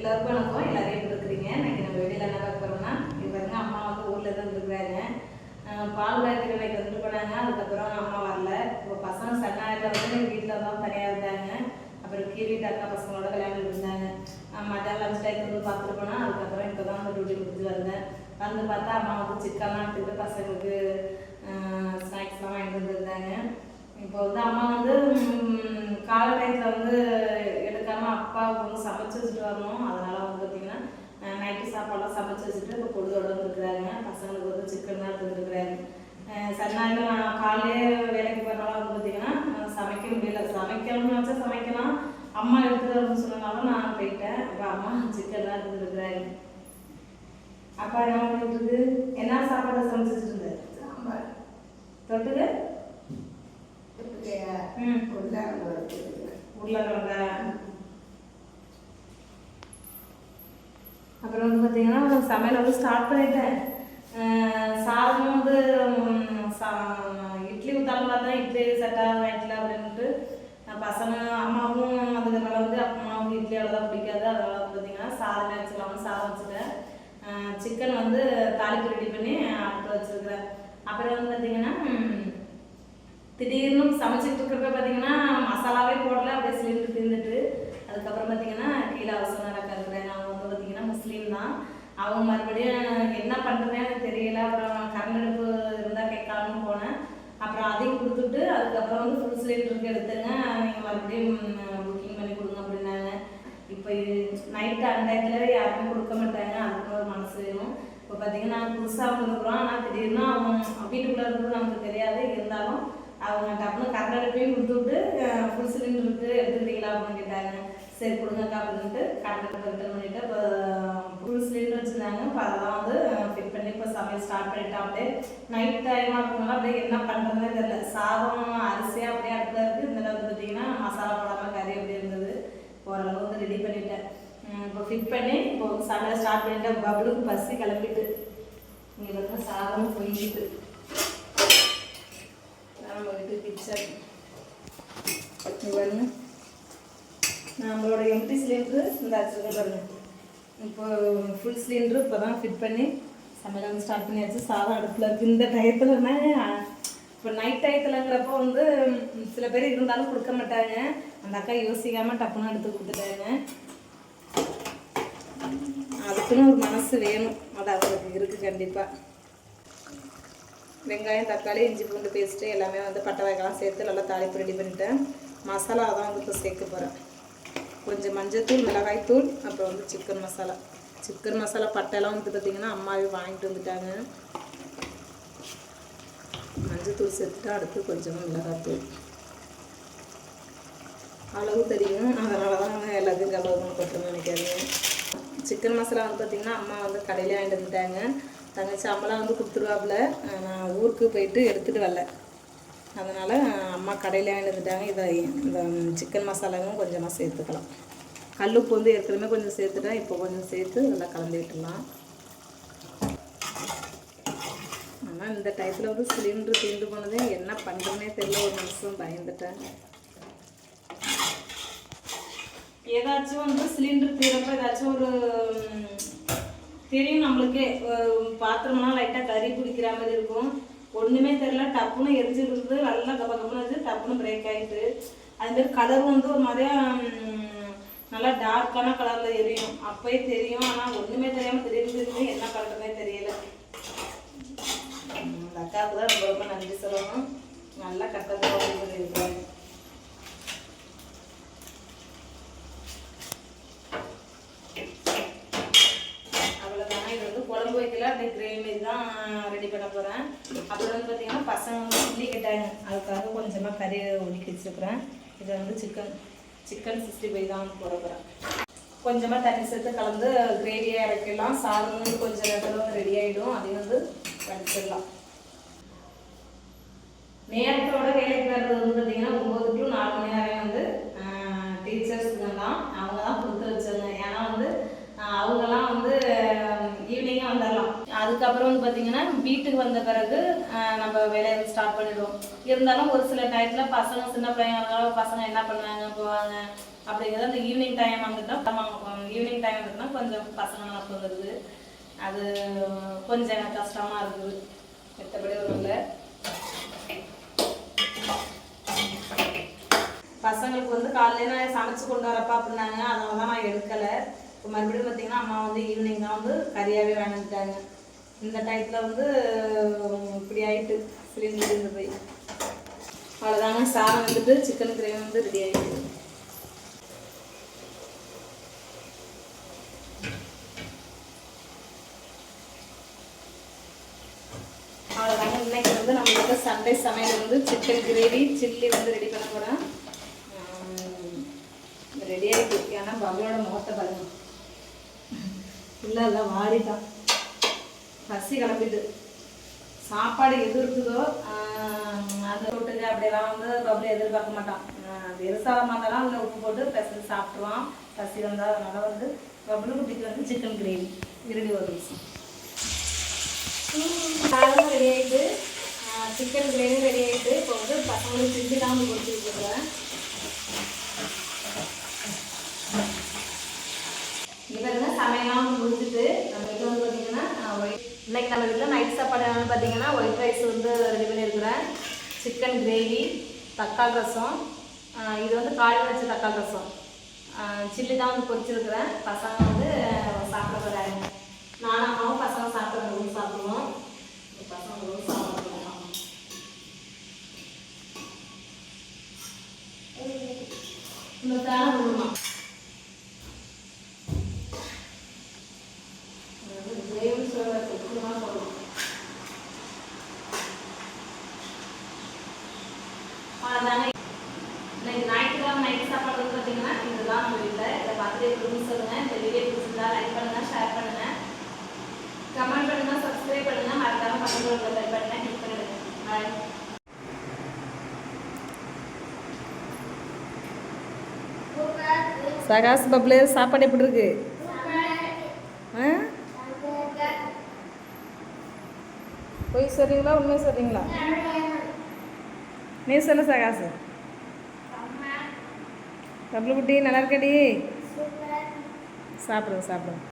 எல்லாருக்கும் வணக்கம். எல்லாரும் எப்படி இருக்கிறீங்க? இன்னைக்கு நம்ம வெளியில் என்ன பார்க்க போறோம்னா இது பாருங்க அம்மா வந்து ஊரில் தான் இருக்கிறாங்க பால் காய்கறி வைக்க வந்துட்டு போனாங்க. அதுக்கப்புறம் அம்மா வரல. இப்போ பசங்க சன்னாயில வந்து வீட்டில் தான் தனியாக இருந்தாங்க அப்புறம் கீழே அக்கா பசங்களோட விளையாண்டுட்டு இருந்தாங்க. மத்தியானம் லஞ்ச் டைம் வந்து பார்த்துட்டு போனால் அதுக்கப்புறம் இப்போ தான் வந்து டியூட்டி கொடுத்துட்டு வந்தேன். வந்து பார்த்தா அம்மா வந்து சிக்கன்லாம் எடுத்துட்டு பசங்களுக்கு ஸ்நாக்ஸ்லாம் வாங்கிட்டு வந்துருந்தாங்க இப்போ வந்து அம்மா வந்து கால காலை டயத்தில் வந்து எடுக்காமல் அப்பாவுக்கு வந்து சமைச்சு வச்சுட்டு வரணும். நைட்டு சாப்பாடுலாம் சமைச்சு வச்சுட்டு இப்போ பொழுதோட வந்துருக்குறாங்க. பசங்களுக்கு வந்து சிக்கன் தான் எடுத்துருக்குறாங்க சன்னாயில் நான் காலையிலே வேலைக்கு போகிறனால வந்து பார்த்தீங்கன்னா சமைக்க முடியல. சமைக்கணும்னு வச்சா சமைக்கலாம். அம்மா எடுத்துட்டு வரணும்னு சொன்னனால நான் போயிட்டேன். இப்போ அம்மா சிக்கன் தான் எடுத்துருக்குறாங்க அப்பா என்ன பண்ணிட்டு என்ன சாப்பாடு சமைச்சு வச்சுட்டு சாம்பார். தொட்டுக்கு? ம். உருளைக்கிழங்கு உருளைக்கிழங்க அப்புறம் வந்து பார்த்தீங்கன்னா சமையல் வந்து ஸ்டார்ட் பண்ணிட்டேன். சாதம் வந்து சா- இட்லி ஊற்றாலும் பார்த்தா இட்லி செட் ஆகும் நைட்டில் அப்படின்ட்டு பசங்க அம்மாவும் அதுக்கனால வந்து அம்மாவுக்கு இட்லி அவ்வளோதான் பிடிக்காது. அதனால வந்து பார்த்தீங்கன்னா சாதம் வச்சுக்கலாம் சாதம் வச்சுட்டேன். சிக்கன் வந்து தாளிப்பு ரெடி பண்ணி அடுத்து வச்சுருக்கிறேன். அப்புறம் வந்து பார்த்தீங்கன்னா திடீர்னு சமைச்சிட்டு இருக்கிறப்ப பார்த்தீங்கன்னா மசாலாவே போடல அப்படியே சிலிண்டர் தீர்ந்துட்டு அதுக்கப்புறம் பார்த்தீங்கன்னா கீழே அவசரம் நடக்கிறேன் நான் வந்து பார்த்தீங்கன்னா முஸ்லீம் தான். அவங்க மறுபடியும் என்ன பண்ணுறதுன்னு எனக்கு தெரியல. அப்புறம் கரண்ட் அடுப்பு இருந்தால் கேட்கலாம்னு போனேன். அப்புறம் அதையும் கொடுத்துட்டு அதுக்கப்புறம் வந்து ஃபுல் சிலிண்டருக்கு எடுத்துங்க. நீங்கள் மறுபடியும் புக்கிங் பண்ணி கொடுங்க அப்படின்னாங்க. இப்போ நைட்டு அண்டாயத்தில் யாருக்கும் கொடுக்க மாட்டாங்க. அதுக்கு ஒரு மனசு வேணும். இப்போ பார்த்தீங்கன்னா புதுசாக கொடுக்குறோம் ஆனால் திடீர்னு அவங்க வீட்டுக்குள்ளே இருக்கிறது நமக்கு தெரியாது. இருந்தாலும் அவங்க டப்புனு கரண்ட் அடுப்பையும் கொடுத்துட்டு ஃபுல் சிலிண்டருக்கு எடுத்துக்கிட்டீங்களா அப்படின்னு கேட்டாங்க. சரி கொடுங்கக்கா அப்படின்ட்டு கரண்ட் அடுப்பு பண்ணிட்டு இப்போ ஃபுல் சிலிண்டர் வச்சுருந்தாங்க. இப்போ அதெல்லாம் வந்து ஃபிட் பண்ணி இப்போ சமையல் ஸ்டார்ட் பண்ணிட்டோம் அப்படியே நைட் டைமாக இருக்கனால அப்படியே என்ன பண்ணுறதுனே தெரியல. சாதம் அரிசியாக அப்படியே அடுத்த இருக்குது இந்த வந்து பார்த்தீங்கன்னா மசாலா போடாமல் கறி அப்படி இருந்தது. ஓரளவு வந்து ரெடி பண்ணிட்டேன். இப்போ ஃபிட் பண்ணி இப்போ சமையல் ஸ்டார்ட் பண்ணிட்டேன் பபுளுக்கு பசி கிளம்பிட்டு. இங்கே வந்து சாதம் பொங்கிட்டு. நம்ம வீட்டு கிச்சன் இங்கே நம்மளோட எம்டி சிலிண்டரு இந்த வச்சுருக்க பாருங்கள் இப்போ ஃபுல் சிலிண்டரு இப்போ தான் ஃபிட் பண்ணி சமையல் வந்து ஸ்டார்ட் பண்ணியாச்சு. சாதம் அடுப்பில் இருக்குது இந்த டயத்துலனா இப்போ நைட் டயத்துலங்கிறப்போ வந்து சில பேர் இருந்தாலும் கொடுக்க மாட்டாங்க. அந்த அக்கா யோசிக்காமல் டப்புன்னு எடுத்து கொடுத்துட்டாங்க. அதுக்குன்னு ஒரு மனசு வேணும். அது அவங்களுக்கு இருக்குது கண்டிப்பாக வெங்காயம் தக்காளி இஞ்சி பூண்டு பேஸ்ட்டு எல்லாமே வந்து பட்டை வகைலாம் சேர்த்து நல்லா தாளிப்பு ரெடி பண்ணிட்டேன். மசாலா தான் வந்து இப்போ சேர்க்க போகிறேன் கொஞ்சம் மஞ்சத்தூள் மிளகாய்த்தூள் அப்புறம் வந்து சிக்கன் மசாலா சிக்கன் மசாலா பட்டைலாம் வந்து பார்த்திங்கன்னா அம்மாவே வாங்கிட்டு வந்துட்டாங்க. மஞ்சத்தூள் சேர்த்துட்டு அடுத்து கொஞ்சமாக மிளகாய்த்தூள் அளவு தெரியும். அதனால தான் எல்லாத்தையும் கலவரம் கொட்டணும்னு நினைக்காதீங்க. சிக்கன் மசாலா வந்து பார்த்திங்கன்னா அம்மா வந்து கடையிலே வாங்கிட்டு வந்துட்டாங்க. தங்கச்சி அம்மாலாம் வந்து கொடுத்துருவாப்புல. நான் ஊருக்கு போயிட்டு எடுத்துகிட்டு வரல. அதனால் அம்மா கடையிலே வாங்கிட்டு இதை இந்த சிக்கன் மசாலாவும் கொஞ்சமாக சேர்த்துக்கலாம். கல்லுப்பு வந்து ஏற்கனவே கொஞ்சம் சேர்த்துட்டேன். இப்போ கொஞ்சம் சேர்த்து நல்லா கலந்து விட்டுடலாம். ஆனால் இந்த டயத்தில் வந்து சிலிண்டர் தீர்ந்து போனதே என்ன பண்ணுறதுனே தெரியல. ஒரு நிமிஷம் பயந்துட்டேன். ஏதாச்சும் வந்து சிலிண்டர் தீரப்ப ஏதாச்சும் ஒரு தெரியும் நம்மளுக்கே. பாத்திரம்லாம் லைட்டாக கறி பிடிக்கிற மாதிரி இருக்கும். ஒன்றுமே தெரியல. டப்புன்னு எரிஞ்சிருக்குது நல்லா கப்ப கப்பன்னு வச்சு டப்புன்னு பிரேக் ஆகிட்டு அதுமாரி கலர் வந்து ஒரு மாதிரியா நல்லா டார்க்கான கலரில் எரியும். அப்போயே தெரியும். ஆனால் ஒன்றுமே தெரியாமல் திடீர்னு என்ன பண்ணுறதுனே தெரியல. அக்காவுக்கு தான் ரொம்ப ரொம்ப நன்றி சொல்லணும். நல்லா கட்டத்தை அவ்வளோதாங்க இது வந்து குழம்பு வைக்கல. அப்படியே கிரேவி தான் ரெடி பண்ண போகிறேன் அப்புறம் வந்து பார்த்தீங்கன்னா பசங்க வந்து சில்லி கேட்டாங்க. அதுக்காக கொஞ்சமாக கறி ஒதுக்கி வச்சுருக்குறேன். இதை வந்து சிக்கன் சிக்கன் சிக்ஸ்டி ஃபைவ் தான் போட போகிறேன் கொஞ்சமாக தண்ணி சேர்த்து கலந்து கிரேவியாக இறக்கிடலாம். சாதம் வந்து கொஞ்சம் நேரத்தில் வந்து ரெடி ஆகிடும் அதையும் வந்து வடிச்சிடலாம். நேரத்தோட வேலைக்கு வர்றது வந்து பார்த்தீங்கன்னா ஒம்பது டு நாலு மணி நேரம் வந்து டீச்சர்ஸுங்க தான் அவங்க தான் கொடுத்து வச்சாங்க ஏன்னா வந்து ஆஹ் அவங்கெல்லாம் வந்து ஈவினிங்கே வந்துடலாம் அதுக்கப்புறம் வந்து பார்த்தீங்கன்னா வீட்டுக்கு வந்த பிறகு நம்ம வேலையை ஸ்டார்ட் பண்ணிடுவோம். இருந்தாலும் ஒரு சில டயத்தில் பசங்க சின்ன பையன் பசங்க என்ன பண்ணுவாங்க போவாங்க அப்படிங்கிறது அந்த ஈவினிங் டைம் வந்துட்டோம் ஈவினிங் டைம் வந்துட்டுனா கொஞ்சம் பசங்க வந்துடுது அது கொஞ்சம் கஷ்டமாக இருக்குது. மற்றபடி ஒரு இல்லை. பசங்களுக்கு வந்து காலையில நான் சமைச்சு கொண்டு வரப்பா அப்படின்னாங்க. அதனால தான் நான் எடுக்கலை. இப்போ மறுபடியும் பார்த்தீங்கன்னா அம்மா வந்து ஈவினிங் தான் வந்து கறியாகவே வாங்கிட்டாங்க. இந்த டயத்தில் வந்து இப்படி ஆயிட்டு சிலிண்டர் இருந்து போய் அவ்வளோதாங்க சாதம் வந்துட்டு சிக்கன் கிரேவி வந்து ரெடி ஆயிடுச்சு. அவ்வளோதாங்க இன்னைக்கு வந்து நம்மளுக்கு சண்டே சமையல் வந்து சிக்கன் கிரேவி சில்லி வந்து ரெடி பண்ண போகிறேன் ரெடி ஆகிட்டு ஏன்னா பபுளோட முகத்தை பாருங்க இல்லை இல்லை வாடிட்டான் பசி கிளம்பிது சாப்பாடு எது இருக்குதோ அந்த அதை அப்படியெல்லாம் வந்து பப்ளி எதிர்பார்க்க மாட்டான். ஆஹ் வெறும் சாதமாக இருந்தாலும் அதில் உப்பு போட்டு பிசைஞ்சு சாப்பிட்ருவான் பசி வந்தால் அதனால் வந்து பபுள் குட்டிக்கு வந்து சிக்கன் கிரேவி கிரேவி ஒரு விஷயம் சாதமும் ரெடி ஆகிட்டு சிக்கன் கிரேவி ரெடி ஆகிட்டு இப்போ வந்து பசங்களுக்கு செஞ்சு தான் வந்து கொடுத்து விட்டுருக்குறேன் இவருங்க சமையலாம் வந்து முடிச்சுட்டு நம்ம வீட்டில் வந்து பார்த்தீங்கன்னா ஒயிட் இன்னைக்கு நம்ம வீட்டில் நைட் சாப்பாடு என்னென்னு பார்த்தீங்கன்னா ஒயிட் ரைஸ் வந்து ரெடி பண்ணியிருக்கிறேன் சிக்கன் கிரேவி தக்காளி ரசம். இது வந்து காலையில் வச்ச தக்காளி ரசம். சில்லி தான் வந்து பொறிச்சிருக்கிறேன் பசங்க வந்து சாப்பிட போகிறாங்க நானும் அம்மாவும் பசங்க சாப்பிட்ற ரூம் சாப்பிடுவோம். பசங்க ரூம் சாப்பிடுவோம் இந்த சொல்ல சொல்லணும் அவ்வளோதாங்க இன்னைக்கு ஞாயிற்றுக்கிழமை நைட் சாப்பாடு வந்து பார்த்தீங்கன்னா இதுதான் நம்ம வீட்டில் இதை பார்த்துட்டு எப்படின்னு சொல்லுங்கள் இந்த வீடியோ பிடிச்சிருந்தா லைக் பண்ணுங்கள் ஷேர் பண்ணுங்கள் கமெண்ட் பண்ணுங்கள் சப்ஸ்கிரைப் பண்ணுங்கள் மறக்காம பக்கத்தில் பெல் பட்டனை கிளிக் பண்ணிடுங்க. பாய் சகாஸ் பப்ளே சாப்பாடு எப்படி இருக்கு? பொய் சொல்றீங்களா உண்மை சொல்றீங்களா? நீ சொல்லு சகாசு. பப்ளு குட்டி நல்லா இருக்கடி சாப்பிடுங்க சாப்பிடுங்க